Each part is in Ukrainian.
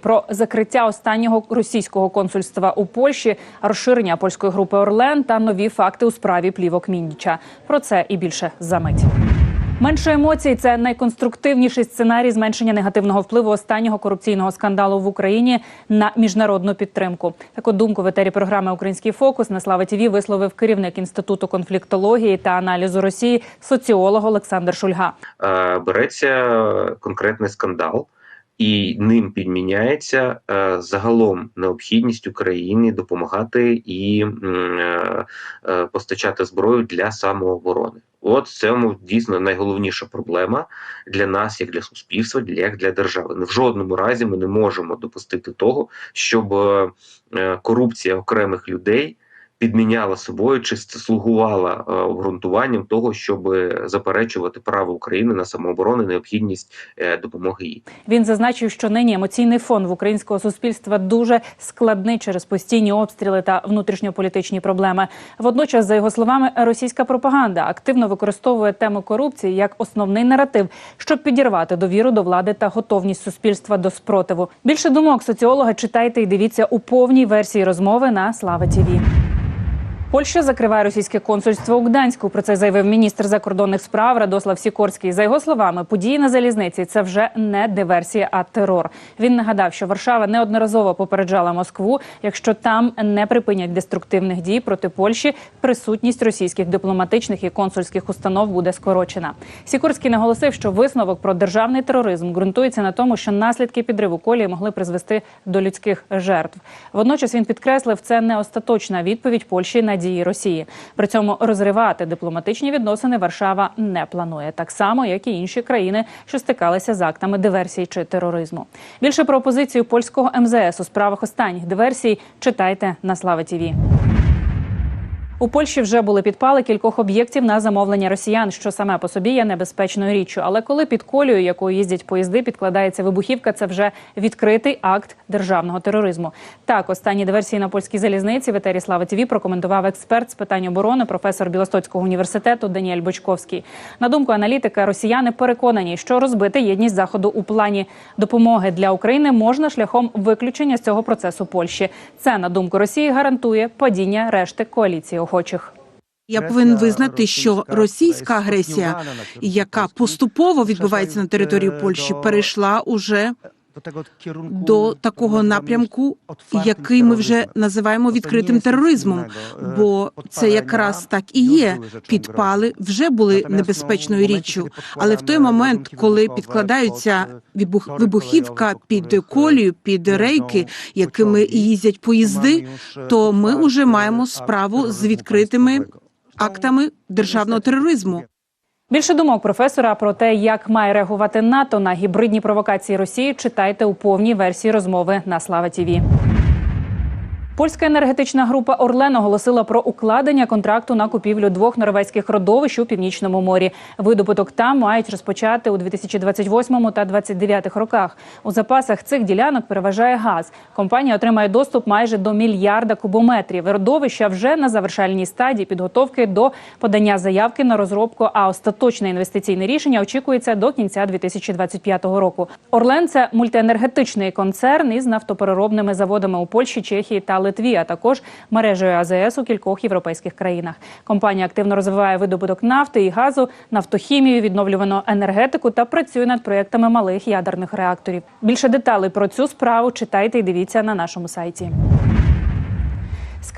Про закриття останнього російського консульства у Польщі, розширення польської групи Орлен та нові факти у справі плівок Міндіча. Про це і більше за мить. Менше емоцій це найконструктивніший сценарій зменшення негативного впливу останнього корупційного скандалу в Україні на міжнародну підтримку. Таку думку в етері програми Український фокус на Слава ТІВІ висловив керівник інституту конфліктології та аналізу Росії соціолог Олександр Шульга. Е, береться конкретний скандал, і ним підміняється е, загалом необхідність Україні допомагати і е, е, постачати зброю для самооборони. От в цьому дійсно найголовніша проблема для нас, як для суспільства, як для держави. В жодному разі ми не можемо допустити того, щоб корупція окремих людей підміняла собою чи слугувала е, обґрунтуванням того, щоб заперечувати право України на самооборону, необхідність е, допомоги їй. Він зазначив, що нині емоційний фон в українського суспільства дуже складний через постійні обстріли та внутрішньополітичні проблеми. Водночас, за його словами, російська пропаганда активно використовує тему корупції як основний наратив, щоб підірвати довіру до влади та готовність суспільства до спротиву. Більше думок соціолога читайте і дивіться у повній версії розмови на Слава ТІВІ. Польща закриває російське консульство у Гданську. Про це заявив міністр закордонних справ Радослав Сікорський. За його словами, події на залізниці це вже не диверсія, а терор. Він нагадав, що Варшава неодноразово попереджала Москву, якщо там не припинять деструктивних дій проти Польщі, присутність російських дипломатичних і консульських установ буде скорочена. Сікорський наголосив, що висновок про державний тероризм ґрунтується на тому, що наслідки підриву колії могли призвести до людських жертв. Водночас він підкреслив, це не остаточна відповідь Польщі на дії Росії. При цьому розривати дипломатичні відносини Варшава не планує, так само як і інші країни, що стикалися з актами диверсії чи тероризму. Більше про позицію польського МЗС у справах останніх диверсій читайте на Слава ТІВІ. У Польщі вже були підпали кількох об'єктів на замовлення росіян, що саме по собі є небезпечною річчю. Але коли під колею, якою їздять поїзди, підкладається вибухівка, це вже відкритий акт державного тероризму. Так, останні диверсії на польській залізниці в етері Слава ТІВІ прокоментував експерт з питань оборони, професор Білостоцького університету Даніель Бочковський. На думку аналітика, росіяни переконані, що розбити єдність заходу у плані допомоги для України можна шляхом виключення з цього процесу Польщі. Це на думку Росії гарантує падіння решти коаліції охочих. Я повинен визнати, що російська агресія, яка поступово відбувається на території Польщі, перейшла уже до такого напрямку, який ми вже називаємо відкритим тероризмом. Бо це якраз так і є. Підпали вже були небезпечною річчю. Але в той момент, коли підкладаються вибух, вибухівка під колію, під рейки, якими їздять поїзди, то ми вже маємо справу з відкритими актами державного тероризму. Більше думок професора про те, як має реагувати НАТО на гібридні провокації Росії, читайте у повній версії розмови на Слава ТІВІ. Польська енергетична група Орлен оголосила про укладення контракту на купівлю двох норвезьких родовищ у північному морі. Видобуток там мають розпочати у 2028 та 2029 роках. У запасах цих ділянок переважає газ. Компанія отримає доступ майже до мільярда кубометрів. Родовища вже на завершальній стадії підготовки до подання заявки на розробку. А остаточне інвестиційне рішення очікується до кінця 2025 року. Орлен це мультиенергетичний концерн із нафтопереробними заводами у Польщі, Чехії та Литві, а також мережею АЗС у кількох європейських країнах. Компанія активно розвиває видобуток нафти і газу, нафтохімію, відновлювану енергетику та працює над проєктами малих ядерних реакторів. Більше деталей про цю справу читайте і дивіться на нашому сайті.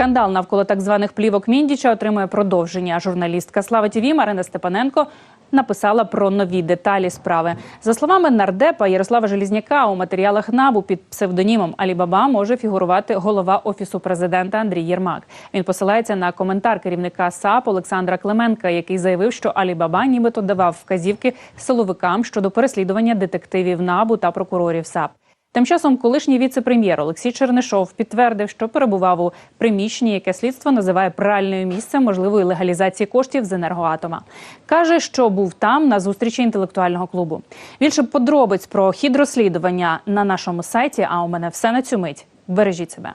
Скандал навколо так званих плівок Міндіча отримує продовження. Журналістка Слава ТІВІ Марина Степаненко написала про нові деталі справи. За словами нардепа Ярослава Желізняка, у матеріалах набу під псевдонімом Алібаба може фігурувати голова офісу президента Андрій Єрмак. Він посилається на коментар керівника САП Олександра Клименка, який заявив, що Алібаба нібито давав вказівки силовикам щодо переслідування детективів набу та прокурорів САП. Тим часом колишній віце-прем'єр Олексій Чернишов підтвердив, що перебував у приміщенні, яке слідство називає пральною місцем можливої легалізації коштів з енергоатома. Каже, що був там на зустрічі інтелектуального клубу. Більше подробиць про хід розслідування на нашому сайті. А у мене все на цю мить. Бережіть себе.